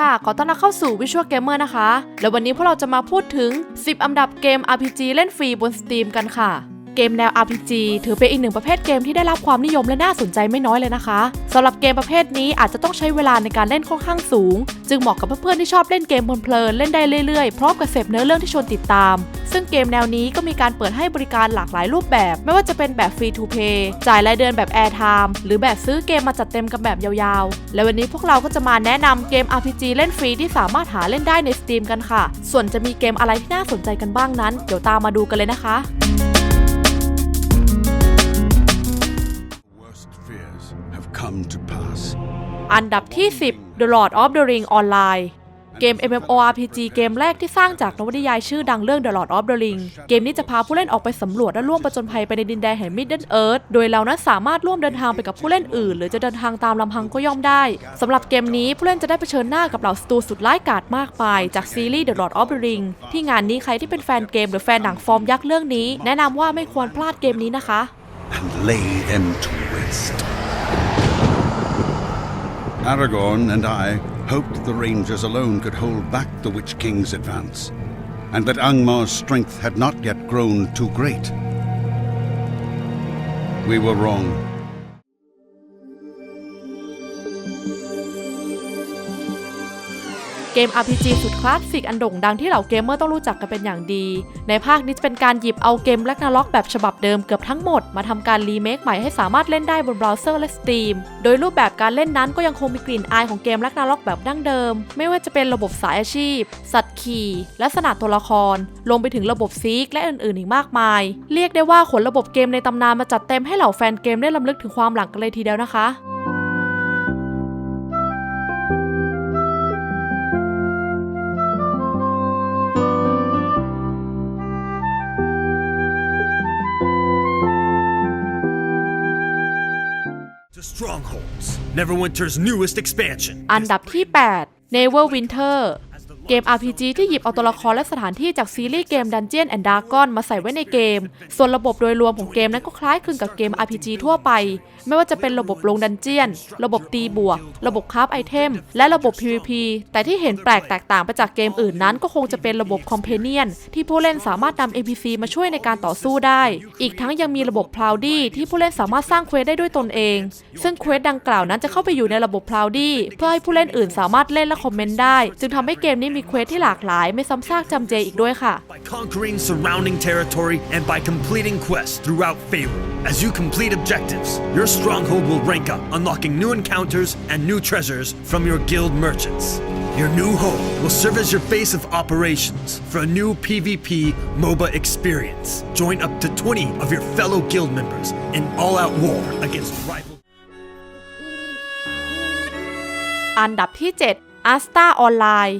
ค่ะ ขอต้อนรับเข้าสู่ Visual Gamer นะคะ แล้ววันนี้พวกเราจะมาพูดถึง 10 อันดับเกม RPG เล่นฟรีบน Steam กันค่ะ เกมแนว RPG ถือเป็นอีกหนึ่งประเภทเกมที่ได้รับความนิยมและน่าสนใจไม่น้อยเลยนะคะสำหรับเกมประเภทนี้อาจจะต้องใช้เวลาในการเล่นค่อนข้างสูง จึงเหมาะกับเพื่อนๆที่ชอบเล่นเกมเพลินๆเล่นได้เรื่อยๆพร้อมกับเสพเนื้อเรื่องที่ชวนติดตาม ซึ่งเกมแนวนี้ก็มีการเปิดให้บริการหลากหลายรูปแบบ ไม่ว่าจะเป็นแบบฟรีทูเพย์จ่ายรายเดือนแบบ Airtime หรือแบบซื้อเกมมาจัดเต็มกันแบบยาวๆ และวันนี้พวกเราก็จะมาแนะนำเกม RPG เล่นฟรีที่สามารถหาเล่นได้ใน Steam กันค่ะ ส่วนจะมีเกมอะไรที่น่าสนใจกันบ้างนั้น เดี๋ยวตามมาดูกันเลยนะคะ อันดับที่ 10 The Lord of the Ring Online เกม MMORPG เกมแรกที่สร้างจากนวนิยายชื่อดังเรื่อง The Lord of the Ring เกมนี้จะพาผู้เล่นออกไปสำรวจและร่วมประจนภัยไปในดินแดนแห่ง Middle Earth โดยเรานั้นสามารถร่วมเดินทางไปกับผู้เล่นอื่น หรือจะเดินทางตามลำพังก็ย่อมได้สำหรับเกมนี้ผู้เล่นจะได้เผชิญหน้ากับเหล่าศัตรูสุดร้ายกาจมากมาย จากซีรีส์ The Lord of the Ring ที่งานนี้ใครที่เป็นแฟนเกมหรือแฟนหนังฟอร์มยักษ์เรื่องนี้ แนะนำว่าไม่ควรพลาดเกมนี้นะคะ and lay them to waste. Aragorn and I hoped the Rangers alone could hold back the Witch King's advance, and that Angmar's strength had not yet grown too great. We were wrong. ม RPG สุดคลาสสิกอันโด่งดังที่เหล่าเกมเมอร์ต้องรู้จักกันเป็นอย่างดี ในภาคนี้จะเป็นการหยิบเอาเกม Ragnarok แบบฉบับเดิมเกือบทั้งหมด มาทำการรีเมคใหม่ให้สามารถเล่นได้บนเบราว์เซอร์และ Steam โดยรูปแบบการเล่นนั้นก็ยังคงมีกลิ่นอายของเกม Ragnarok แบบดั้งเดิม ไม่ว่าจะเป็นระบบสายอาชีพ สัตว์ขี่และสนาตัวละครรวมไปถึงระบบซีกและอื่นๆอีกมากมาย เรียกได้ว่าขนระบบเกมในตำนานมาจัดเต็มให้เหล่าแฟนเกมได้ลำลึกถึงความหลังกันเลยทีเดียวนะคะ Strongholds, Neverwinter's newest expansion. อันดับที่ 8 Never Winter เกม RPG ที่หยิบเอาตัวละครและสถานที่จากซีรีส์เกม Dungeon and Dragon มาใส่ไว้ในเกม ส่วนระบบโดยรวมของเกมนั้นก็คล้ายคลึงกับเกม RPG ทั่วไป ไม่ว่าจะเป็นระบบลงดันเจียน ระบบตีบวก ระบบคราฟไอเทม และระบบ PVP แต่ที่เห็นแปลกแตกต่างไปจากเกมอื่นนั้นก็คงจะเป็นระบบ Companion ที่ผู้เล่นสามารถนำ NPC มาช่วยในการต่อสู้ได้ อีกทั้งยังมีระบบ p l o u d y ที่ผู้เล่นสามารถสร้างเควสได้ด้วยตนเอง ซึ่งเควสดังกล่าวนั้นจะเข้าไปอยู่ในระบบ p l o u d y เพื่อให้ผู้เล่นอื่นสามารถเล่นและคอมเมนต์ได้ จึงทำให้เกมนี้มเควสที่หลากหลาย ไม่ซ้ำซากจำเจอีกด้วยค่ะ By conquering surrounding territory and by completing quests throughout Faerun. As you complete objectives, your stronghold will rank up, unlocking new encounters and new treasures from your guild merchants. Your new home will serve as your base of operations for a new PvP MOBA experience. Join up to 20 of your fellow guild members in all-out war against rival อันดับที่ 7 Asta Online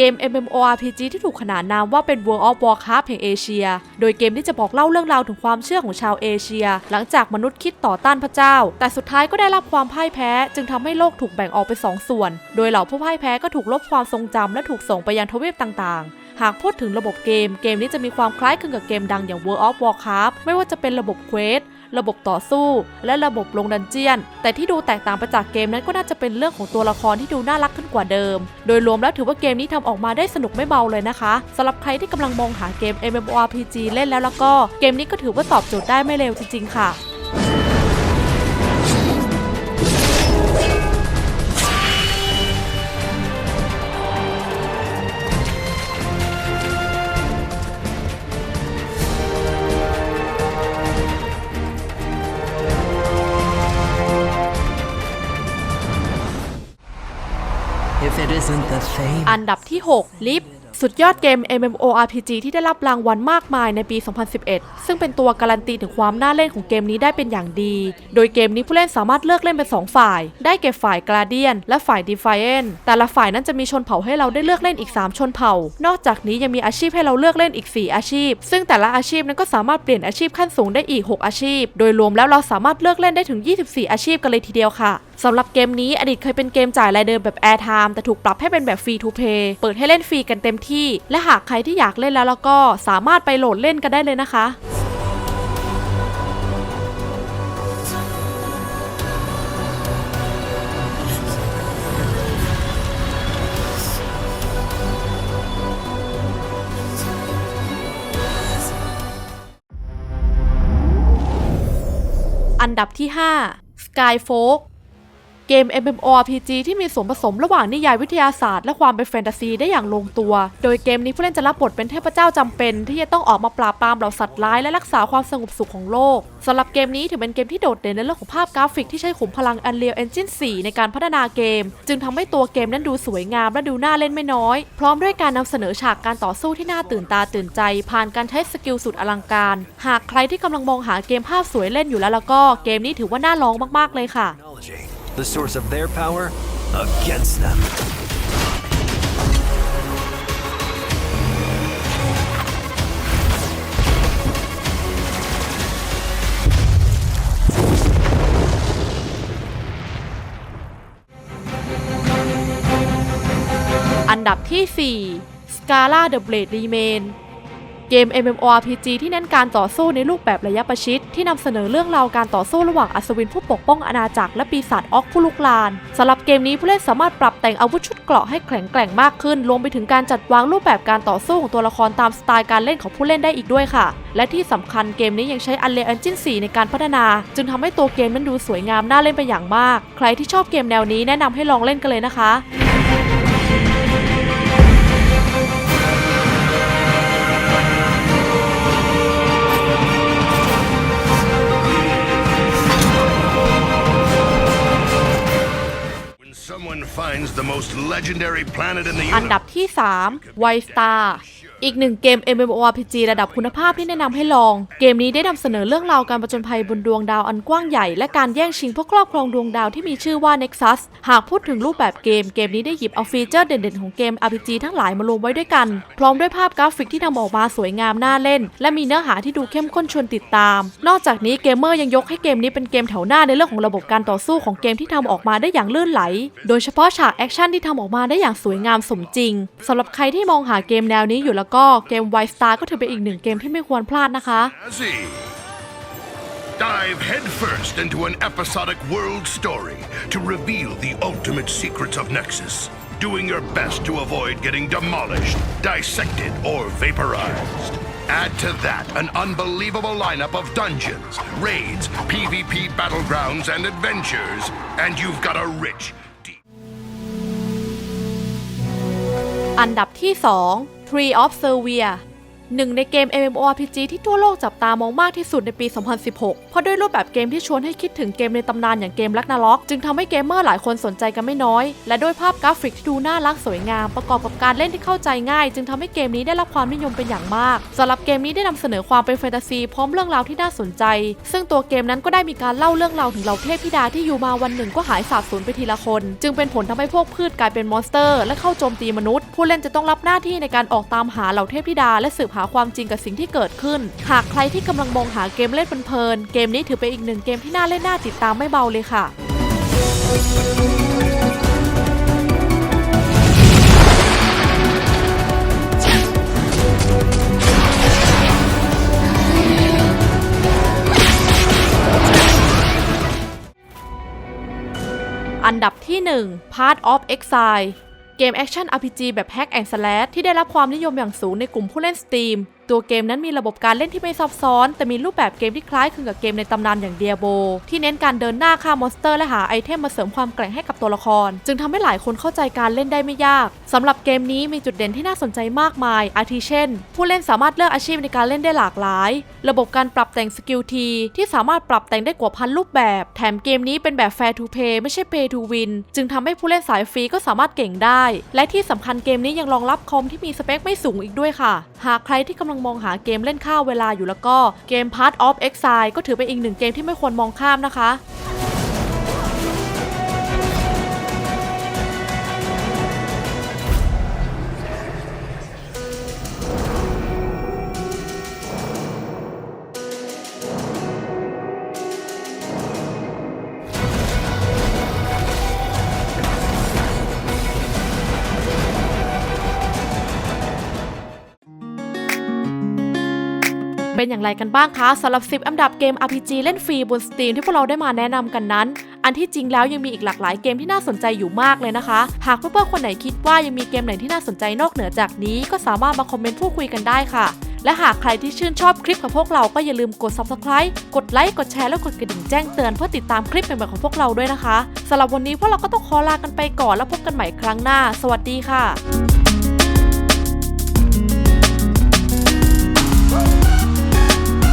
เกม MMORPG ที่ถูกขนานนามว่าเป็น World of Warcraft แห่งเอเชีย โดยเกมที่จะบอกเล่าเรื่องราวถึงความเชื่อของชาวเอเชีย หลังจากมนุษย์คิดต่อต้านพระเจ้า แต่สุดท้ายก็ได้รับความพ่ายแพ้ จึงทำให้โลกถูกแบ่งออกเป็นสองส่วน โดยเหล่าผู้พ่ายแพ้ก็ถูกลบความทรงจำและถูกส่งไปยังทวีปต่างๆหากพูดถึงระบบเกม เกมนี้จะมีความคล้ายคลึงกับเกมดังอย่าง World of Warcraft ไม่ว่าจะเป็นระบบเควส ระบบต่อสู้ และระบบลงดันเจียน แต่ที่ดูแตกต่างไปจากเกมนั้นก็น่าจะเป็นเรื่องของตัวละครที่ดูน่ารักขึ้นกว่าเดิม โดยรวมแล้วถือว่าเกมนี้ทำออกมาได้สนุกไม่เบาเลยนะคะสำหรับใครที่กำลังมองหาเกม MMORPG เล่นแล้วแล้วก็เกมนี้ก็ถือว่าตอบโจทย์ได้ไม่เลวจริงๆค่ะ อันดับที่ 6 ลิฟสุดยอดเกม MMORPG ที่ได้รับรางวัลมากมายในปี 2011 ซึ่งเป็นตัวการันตีถึงความน่าเล่นของเกมนี้ได้เป็นอย่างดี โดยเกมนี้ผู้เล่นสามารถเลือกเล่นเป็น 2 ฝ่าย ได้แก่ฝ่าย Guardian และฝ่าย Defiant แต่ละฝ่ายนั้นจะมีชนเผ่าให้เราได้เลือกเล่นอีก 3 ชนเผ่า นอกจากนี้ยังมีอาชีพให้เราเลือกเล่นอีก 4 อาชีพ ซึ่งแต่ละอาชีพนั้นก็สามารถเปลี่ยนอาชีพขั้นสูงได้อีก 6 อาชีพ โดยรวมแล้วเราสามารถเลือกเล่นได้ถึง 24 อาชีพกันเลยทีเดียวค่ะ สำหรับเกมนี้อดีตเคยเป็นเกมจ่ายรายเดือนแบบ Airtime แต่ถูกปรับให้เป็นแบบฟรีทูเพย์เปิดให้เล่นฟรีกันเต็มที่ และหากใครที่อยากเล่นแล้วแล้วก็สามารถไปโหลดเล่นกันได้เลยนะคะอันดับที่ 5 Sky Folk เกม MMORPG ที่มีส่วนผสมระหว่างนิยายวิทยาศาสตร์และความเป็นแฟนตาซีได้อย่างลงตัว โดยเกมนี้ผู้เล่นจะรับบทเป็นเทพเจ้าจำเป็น ที่จะต้องออกมาปราบปรามเหล่าสัตว์ร้ายและรักษาความสงบสุขของโลกสำหรับเกมนี้ถือเป็นเกมที่โดดเด่นในเรื่องของภาพกราฟิกที่ใช้ขุมพลัง Unreal Engine 4 ในการพัฒนาเกม จึงทำให้ตัวเกมนั้นดูสวยงามและดูน่าเล่นไม่น้อย พร้อมด้วยการนำเสนอฉากการต่อสู้ที่น่าตื่นตาตื่นใจ ผ่านการใช้สกิลสุดอลังการ หากใครที่กำลังมองหาเกมภาพสวยเล่นอยู่แล้วแล้วก็เกมนี้ถือว่าน่าลองมากๆเลยค่ะ the source of their power, against them. อันดับที่ 4 Scala The Blade Remain เกม MMORPG ที่เน้นการต่อสู้ในรูปแบบระยะประชิด ที่นำเสนอเรื่องราวการต่อสู้ระหว่างอัศวินผู้ปกป้องอาณาจักรและปีศาจออกผู้ลุกลานสำหรับเกมนี้ผู้เล่นสามารถปรับแต่งอาวุธชุดเกราะให้แข็งแกร่งมากขึ้น รวมไปถึงการจัดวางรูปแบบการต่อสู้ของตัวละครตามสไตล์การเล่นของผู้เล่นได้อีกด้วยค่ะ และที่สำคัญเกมนี้ยังใช้ Unreal Engine 4 ในการพัฒนา จึงทำให้ตัวเกมนั้นดูสวยงามน่าเล่นไปอย่างมาก ใครที่ชอบเกมแนวนี้แนะนำให้ลองเล่นกันเลยนะคะ อันดับ universe, ที่3 White Star อีกหนึ่งเกม MMORPG ระดับคุณภาพที่แนะนำให้ลอง เกมนี้ได้นำเสนอเรื่องราวการประจนภัยบนดวงดาวอันกว้างใหญ่ และการแย่งชิงเพื่อครอบครองดวงดาวที่มีชื่อว่า Nexus หากพูดถึงรูปแบบเกม เกมนี้ได้หยิบเอาฟีเจอร์เด่นๆของเกม RPG ทั้งหลายมารวมไว้ด้วยกัน พร้อมด้วยภาพกราฟิกที่ทำออกมาสวยงามน่าเล่น และมีเนื้อหาที่ดูเข้มข้นชวนติดตาม นอกจากนี้เกมเมอร์ยังยกให้เกมนี้เป็นเกมแถวหน้าในเรื่องของระบบการต่อสู้ของเกมที่ทำออกมาได้อย่างลื่นไหล โดยเฉพาะฉากแอคชั่นที่ทำออกมาได้อย่างสวยงามสมจริงสำหรับใครที่มองหาเกมแนวนี้อยู่แล้ว ก็เกม White Star ก็ถือเป็นอีกหนึ่งเกมที่ไม่ควรพลาดนะคะ Azzy. Dive headfirst into an episodic world story to reveal the ultimate secrets of Nexus, doing your best to avoid getting demolished, dissected, or vaporized. Add to that an unbelievable lineup of dungeons, raids, PvP battlegrounds, and adventures, and you've got a rich, deep อันดับที่ 2 Tree of Servia หนึ่งในเกม MMORPG ที่ทั่วโลกจับตามองมากที่สุดในปี 2016 เพราะด้วยรูปแบบเกมที่ชวนให้คิดถึงเกมในตำนานอย่างเกมลักนาล็อกจึงทำให้เกมเมอร์หลายคนสนใจกันไม่น้อย และด้วยภาพกราฟิกที่ดูน่ารักสวยงาม ประกอบกับการเล่นที่เข้าใจง่าย จึงทำให้เกมนี้ได้รับความนิยมเป็นอย่างมากสำหรับเกมนี้ได้นำเสนอความเป็นแฟนตาซีพร้อมเรื่องราวที่น่าสนใจ ซึ่งตัวเกมนั้นก็ได้มีการเล่าเรื่องราวถึงเหล่าเทพธิดาที่อยู่มาวันหนึ่งก็หายสาบสูญไปทีละคน จึงเป็นผลทำให้พวกพืชกลายเป็นมอนสเตอร์ และเข้าโจมตีมนุษย์ ผู้เล่นจะต้องรับหน้าที่ในการออกตามหาเหล่าเทพธิดาและสืบหาความจริงกับสิ่งที่เกิดขึ้น หากใครที่กำลังมองหาเกมเล่นเพลินเกมนี้ถือเป็นอีกหนึ่งเกมที่น่าเล่นน่าติดตามไม่เบาเลยค่ะอันดับที่ 1 Part of Exile เกมแอคชั่น RPG แบบ Hack and Slash ที่ได้รับความนิยมอย่างสูงในกลุ่มผู้เล่น Steam ตัวเกมนั้นมีระบบการเล่นที่ไม่ซับซ้อน แต่มีรูปแบบเกมที่คล้ายคลึงกับเกมในตำนานอย่าง Diablo ที่เน้นการเดินหน้าฆ่ามอนสเตอร์และหาไอเทมมาเสริมความแกร่งให้กับตัวละคร จึงทำให้หลายคนเข้าใจการเล่นได้ไม่ยากสำหรับเกมนี้มีจุดเด่นที่น่าสนใจมากมาย อาทิเช่น ผู้เล่นสามารถเลือกอาชีพในการเล่นได้หลากหลาย ระบบการปรับแต่งสกิลทีที่สามารถปรับแต่งได้กว่าพันรูปแบบ แถมเกมนี้เป็นแบบ Fair to Play ไม่ใช่ Pay to Win จึงทำให้ผู้เล่นสายฟรีก็สามารถเก่งได้ และที่สำคัญเกมนี้ยังรองรับคอมที่มีสเปคไม่สูงอีกด้วยค่ะ หากใครที่กำลังมองหาเกมเล่นข้าวเวลาอยู่แล้วก็เกม Part of Exile ก็ถือเป็นอีกหนึ่งเกมที่ไม่ควรมองข้ามนะคะ เป็นอย่างไรกันบ้างคะสำหรับ 10 อันดับเกม RPG เล่นฟรีบน Steam ที่พวกเราได้มาแนะนำกันนั้น อันที่จริงแล้วยังมีอีกหลากหลายเกมที่น่าสนใจอยู่มากเลยนะคะ หากเพื่อนๆคนไหนคิดว่ายังมีเกมไหนที่น่าสนใจนอกเหนือจากนี้ ก็สามารถมาคอมเมนต์พูดคุยกันได้ค่ะ และหากใครที่ชื่นชอบคลิปของพวกเราก็อย่าลืมกด subscribe กดไลค์กดแชร์และกดกระดิ่งแจ้งเตือนเพื่อติดตามคลิปใหม่ๆของพวกเราด้วยนะคะสำหรับวันนี้พวกเราก็ต้องขอลากันไปก่อนแล้วพบกันใหม่ครั้งหน้า สวัสดีค่ะ